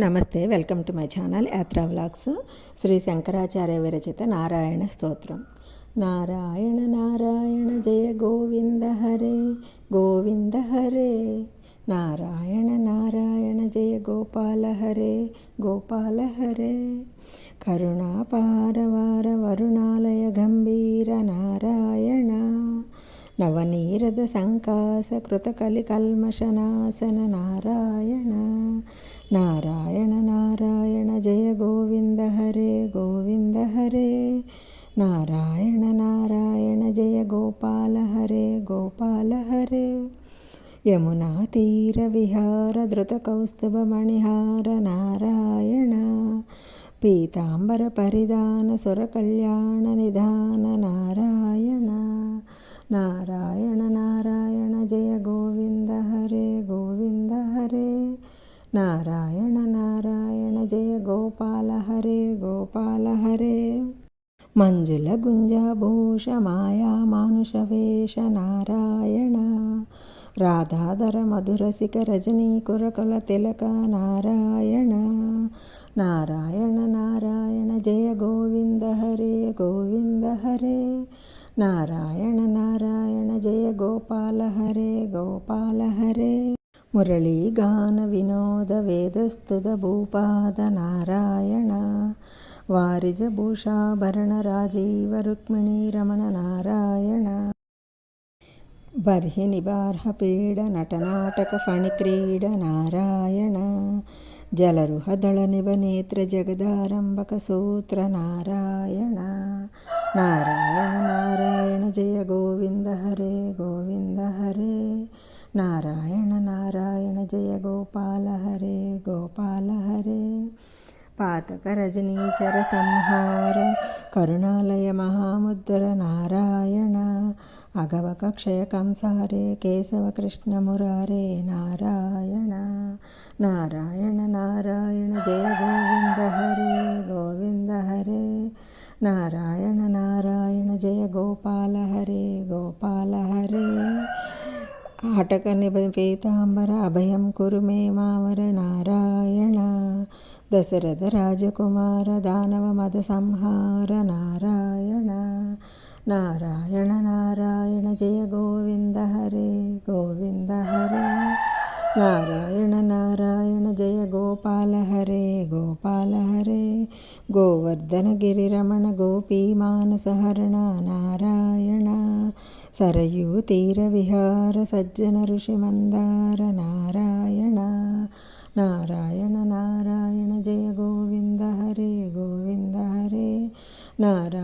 నమస్తే welcome to my channel Yatra vlogs Shri Shankaracharya విరచిత Narayana స్తోత్రం నారాయణ నారాయణ జయ గోవింద హరే గోవింద హరే నారాయణ నారాయణ జయ గోపాల హరే గోపాల హరే కరుణాపారవార వరుణాలయ గంభీర నారాయణ నవనీరద సంకాస కృతకలి కల్మషనాశన నారాయణ నారాయణ నారాయణ నారాయణ నారాయణ జయ గోపాల హరే గోపాల హరే. యమునా తీర విహార ధృత కౌస్తుభ మణిహార నారాయణ. పీతాంబర పరిధాన సుర కళ్యాణ నిధాన నారాయణ. నారాయణ నారాయణ జయ గోవింద హరే గోవింద హరే. నారాయణ నారాయణ జయ గోపాల హరే గోపాల హరే. మంజుల గుంజభూష మాయా మానుష వేష నారాయణ. రాధాధర మధురసిక రజనీ కురకల తిలక నారాయణ. నారాయణ నారాయణ జయ గోవింద హరే గోవింద హరే. నారాయణ నారాయణ జయ గోపాల హరే రాజీవ రుక్మిణీ రమణ నారాయణ బర్హి నిబార్హ నటనాటక ఫణిక్రీడ నారాయణ జలరుహదళ నిభ నేత్ర జగదారంభక సూత్ర నారాయణ నారాయణ నారాయణ జయ గోవింద హరే గోవింద హరే నారాయణ నారాయణ జయ గోపాల హరే గోపాల హరే పాతక రజనీచర సంహార కరుణాలయ మహాముద్ర నారాయణ అగవక క్షయ కంసారే కేశవ కృష్ణ మురారే నారాయణ నారాయణ నారాయణ జయ గోవింద హరే గోవింద హరే నారాయణ నారాయణ జయ గోపాల హరే గోపాల హరే. ఆటక నిబ పీతాంబర అభయం కురు మే మావర నారాయణ దశరథ రాజకుమార దానవ మద సంహార నారాయణ. నారాయణ నారాయణ జయ గోవింద హరే గోవింద హరే. నారాయణ నారాయణ జయ గోపాల హరే గోపాల హరే. గోవర్ధన గిరిరమణ గోపీ మానసహరణ నారాయణ. సరయూ తీర విహార సజ్జన ఋషి మందార నారాయణ. నారాయణ నారాయణ జయ గోవింద హరే గోవింద హరే. నారాయణ